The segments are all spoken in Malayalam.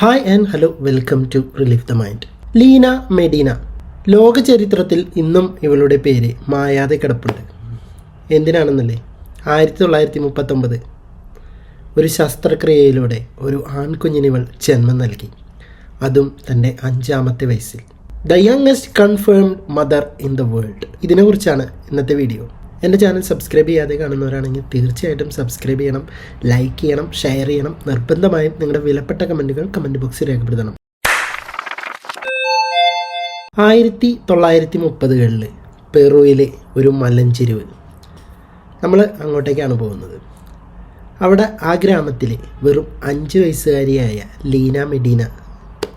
Hi and hello welcome to relief the mind Lina Medina. ലോക ചരിത്രത്തിൽ ഇന്നും ഇവളുടെ പേര് മായാതെ കിടപ്പുണ്ട്. എന്തിനാണെന്നല്ലേ? ആയിരത്തി തൊള്ളായിരത്തി മുപ്പത്തൊമ്പത് ഒരു ശസ്ത്രക്രിയയിലൂടെ ഒരു ആൺകുഞ്ഞിനിവൾ ജന്മം നൽകി. അതും തന്റെ അഞ്ചാമത്തെ വയസ്സിൽ. The youngest confirmed mother in the world ഇതിനെക്കുറിച്ചാണ് ഇന്നത്തെ വീഡിയോ എന്റെ ചാനൽ സബ്സ്ക്രൈബ് ചെയ്യാതെ കാണുന്നവരാണെങ്കിൽ തീർച്ചയായിട്ടും സബ്സ്ക്രൈബ് ചെയ്യണം ലൈക്ക് ചെയ്യണം ഷെയർ ചെയ്യണം. നിർബന്ധമായും നിങ്ങളുടെ വിലപ്പെട്ട കമന്റുകൾ കമന്റ് ബോക്സിൽ രേഖപ്പെടുത്തണം. ആയിരത്തി തൊള്ളായിരത്തി മുപ്പതുകളിൽ പെറുവിലെ ഒരു മലഞ്ചെരുവ് നമ്മൾ അങ്ങോട്ടേക്കാണ് പോകുന്നത്. അവിടെ ആ ഗ്രാമത്തിലെ വെറും അഞ്ച് വയസ്സുകാരിയായ ലീന മെഡീന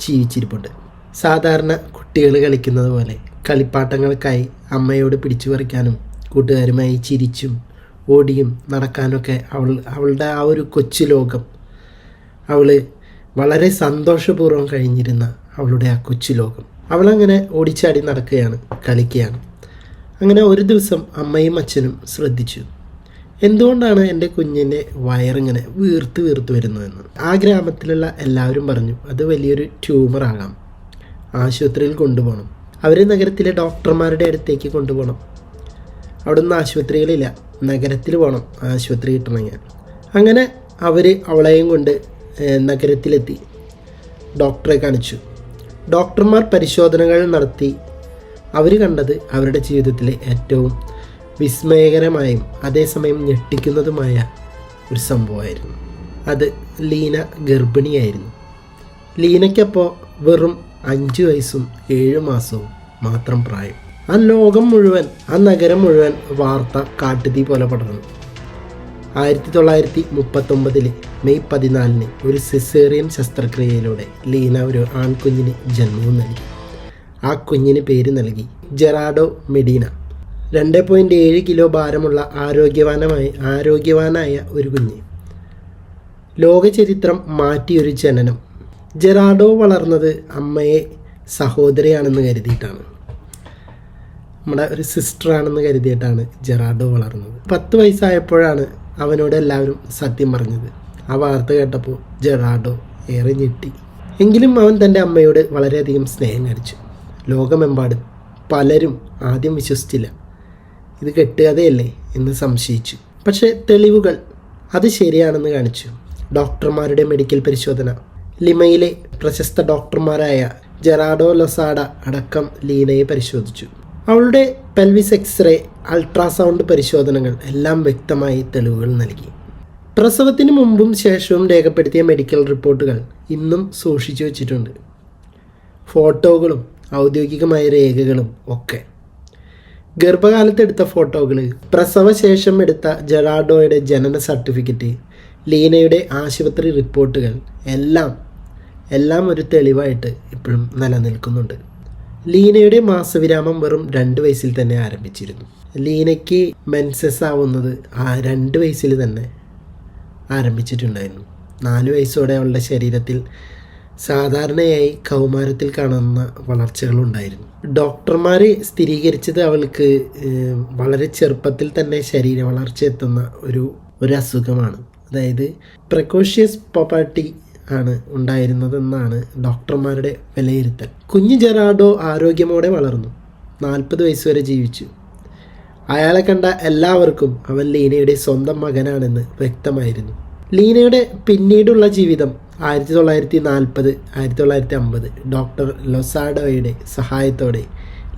ജീവിച്ചിരിപ്പുണ്ട്. സാധാരണ കുട്ടികൾ കളിക്കുന്നത് പോലെ കളിപ്പാട്ടങ്ങൾക്കായി അമ്മയോട് പിടിച്ചു പറിക്കാനും കൂട്ടുകാരുമായി ചിരിച്ചും ഓടിയും നടക്കാനൊക്കെ അവൾ അവളുടെ ആ ഒരു കൊച്ചു ലോകം. അവൾ വളരെ സന്തോഷപൂർവം കഴിഞ്ഞിരുന്ന അവളുടെ ആ കൊച്ചു ലോകം. അവളങ്ങനെ ഓടിച്ചാടി നടക്കുകയാണ് കളിക്കുകയാണ്. അങ്ങനെ ഒരു ദിവസം അമ്മയും അച്ഛനും ശ്രദ്ധിച്ചു. എന്തുകൊണ്ടാണ് എന്റെ കുഞ്ഞിന്റെ വയറിങ്ങനെ വീർത്ത് വീർത്ത് വരുന്നതെന്ന്? ആ ഗ്രാമത്തിലുള്ള എല്ലാവരും പറഞ്ഞു അത് വലിയൊരു ട്യൂമർ ആകാം. ആശുപത്രിയിൽ കൊണ്ടുപോകണം. അവർ നഗരത്തിലെ ഡോക്ടർമാരുടെ അടുത്തേക്ക് കൊണ്ടുപോകണം. അവിടെ നിന്ന് ആശുപത്രികളില്ല. നഗരത്തിൽ പോകണം ആശുപത്രി കിട്ടണമെങ്കിൽ. അങ്ങനെ അവർ അവളെയും കൊണ്ട് നഗരത്തിലെത്തി. ഡോക്ടറെ കാണിച്ചു. ഡോക്ടർമാർ പരിശോധനകൾ നടത്തി. അവർ കണ്ടത് അവരുടെ ജീവിതത്തിലെ ഏറ്റവും വിസ്മയകരമായും അതേസമയം ഞെട്ടിക്കുന്നതുമായ ഒരു സംഭവമായിരുന്നു. അത് ലീന ഗർഭിണിയായിരുന്നു. ലീനയ്ക്കപ്പോൾ വെറും അഞ്ച് വയസ്സും ഏഴ് മാസവും മാത്രം പ്രായം. ആ ലോകം മുഴുവൻ ആ നഗരം മുഴുവൻ വാർത്ത കാട്ടുതീ പോലെ പടർന്നു. ആയിരത്തി തൊള്ളായിരത്തി മുപ്പത്തൊമ്പതിൽ മെയ് പതിനാലിന് ഒരു സിസേറിയൻ ശസ്ത്രക്രിയയിലൂടെ ലീന ഒരു ആൺകുഞ്ഞിന് ജന്മവും നൽകി. ആ കുഞ്ഞിന് പേര് നൽകി ജെറാഡോ മെഡീന. രണ്ട് പോയിന്റ് ഏഴ് കിലോ ഭാരമുള്ള ആരോഗ്യവാനമായ ആരോഗ്യവാനായ ഒരു കുഞ്ഞ്. ലോകചരിത്രം മാറ്റിയൊരു ജനനം. ജെറാഡോ വളർന്നത് അമ്മയെ സഹോദരിയാണെന്ന് കരുതിയിട്ടാണ്. നമ്മുടെ ഒരു സിസ്റ്റർ ആണെന്ന് കരുതിയിട്ടാണ് ജെറാഡോ വളർന്നത്. പത്ത് വയസ്സായപ്പോഴാണ് അവനോട് എല്ലാവരും സത്യം പറഞ്ഞത്. ആ വാർത്ത കേട്ടപ്പോൾ ജെറാഡോ ഏറെ ഞെട്ടി. എങ്കിലും അവൻ തന്റെ അമ്മയോട് വളരെയധികം സ്നേഹം കാണിച്ചു. ലോകമെമ്പാടും പലരും ആദ്യം വിശ്വസിച്ചില്ല. ഇത് കെട്ടുകഥയല്ലേ എന്ന് സംശയിച്ചു. പക്ഷേ തെളിവുകൾ അത് ശരിയാണെന്ന് കാണിച്ചു. ഡോക്ടർമാരുടെ മെഡിക്കൽ പരിശോധന. ലിമയിലെ പ്രശസ്ത ഡോക്ടർമാരായ ജെറാഡോ ലൊസാഡ അടക്കം ലീനയെ പരിശോധിച്ചു. അവളുടെ പെൽവിസ് എക്സ്റേ അൾട്രാസൗണ്ട് പരിശോധനകൾ എല്ലാം വ്യക്തമായി തെളിവുകൾ നൽകി. പ്രസവത്തിന് മുമ്പും ശേഷവും രേഖപ്പെടുത്തിയ മെഡിക്കൽ റിപ്പോർട്ടുകൾ ഇന്നും സൂക്ഷിച്ചു വച്ചിട്ടുണ്ട്. ഫോട്ടോകളും ഔദ്യോഗികമായ രേഖകളും ഒക്കെ. ഗർഭകാലത്ത് എടുത്ത ഫോട്ടോകൾ പ്രസവശേഷം എടുത്ത ജെറാഡോയുടെ ജനന സർട്ടിഫിക്കറ്റ് ലീനയുടെ ആശുപത്രി റിപ്പോർട്ടുകൾ എല്ലാം എല്ലാം ഒരു തെളിവായിട്ട് ഇപ്പോഴും നിലനിൽക്കുന്നുണ്ട്. ലീനയുടെ മാസവിരാമം വെറും രണ്ട് വയസ്സിൽ തന്നെ ആരംഭിച്ചിരുന്നു. ലീനയ്ക്ക് മെൻസസ് ആവുന്നത് ആ രണ്ട് വയസ്സിൽ തന്നെ ആരംഭിച്ചിട്ടുണ്ടായിരുന്നു. നാല് വയസ്സോടെ അവളുടെ ശരീരത്തിൽ സാധാരണയായി കൗമാരത്തിൽ കാണുന്ന വളർച്ചകളുണ്ടായിരുന്നു. ഡോക്ടർമാർ സ്ഥിരീകരിച്ചത് അവൾക്ക് വളരെ ചെറുപ്പത്തിൽ തന്നെ ശരീര വളർച്ച എത്തുന്ന ഒരു ഒരു അസുഖമാണ്. അതായത് പ്രക്കോഷ്യസ് പൊപ്പാട്ടി ആണ് ഉണ്ടായിരുന്നതെന്നാണ് ഡോക്ടർമാരുടെ വിലയിരുത്തൽ. കുഞ്ഞു ജെറാഡോ ആരോഗ്യമോടെ വളർന്നു. നാൽപ്പത് വയസ്സ് വരെ ജീവിച്ചു. അയാളെ കണ്ട എല്ലാവർക്കും അവൻ ലീനയുടെ സ്വന്തം മകനാണെന്ന് വ്യക്തമായിരുന്നു. ലീനയുടെ പിന്നീടുള്ള ജീവിതം ആയിരത്തി തൊള്ളായിരത്തി നാൽപ്പത് ആയിരത്തി തൊള്ളായിരത്തി അമ്പത് ഡോക്ടർ ലൊസാഡോയുടെ സഹായത്തോടെ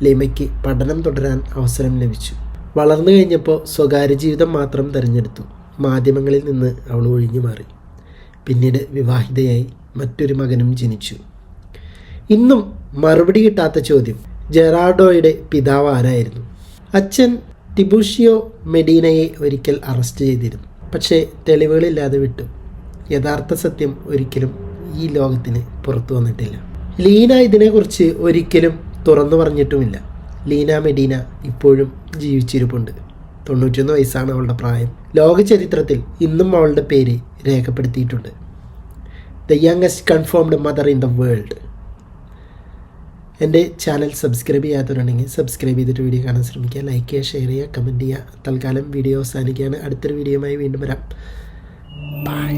ലിമയ്ക്ക് പഠനം തുടരാൻ അവസരം ലഭിച്ചു. വളർന്നു കഴിഞ്ഞപ്പോൾ സ്വകാര്യ ജീവിതം മാത്രം തിരഞ്ഞെടുത്തു. മാധ്യമങ്ങളിൽ നിന്ന് അവൾ ഒഴിഞ്ഞു മാറി പിന്നീട് വിവാഹിതയായി മറ്റൊരു മകനും ജനിച്ചു. ഇന്നും മറുപടി കിട്ടാത്ത ചോദ്യം ജെറാഡോയുടെ പിതാവ് ആരായിരുന്നു? അച്ഛൻ ടിബുഷിയോ മെഡീനയെ ഒരിക്കൽ അറസ്റ്റ് ചെയ്തിരുന്നു പക്ഷേ തെളിവുകളില്ലാതെ വിട്ടു. യഥാർത്ഥ സത്യം ഒരിക്കലും ഈ ലോകത്തിന് പുറത്തു വന്നിട്ടില്ല. ലീന ഇതിനെക്കുറിച്ച് ഒരിക്കലും തുറന്നു പറഞ്ഞിട്ടുമില്ല. ലീന മെഡീന ഇപ്പോഴും ജീവിച്ചിരിപ്പുണ്ട്. തൊണ്ണൂറ്റൊന്ന് വയസ്സാണ് അവളുടെ പ്രായം. ലോക ചരിത്രത്തിൽ ഇന്നും അവളുടെ പേര് രേഖപ്പെടുത്തിയിട്ടുണ്ട്. The youngest confirmed mother in the world എന്റെ ചാനൽ സബ്സ്ക്രൈബ് ചെയ്യാത്തവരുണ്ടെങ്കിൽ സബ്സ്ക്രൈബ് ചെയ്തിട്ട് വീഡിയോ കാണാൻ ശ്രമിക്കുക. ലൈക്ക് ചെയ്യുക ഷെയർ ചെയ്യുക കമന്റ് ചെയ്യുക. തൽക്കാലം വീഡിയോ അവസാനിക്കുകയാണ്. അടുത്തൊരു വീഡിയോയുമായി വീണ്ടും വരാം. ബൈ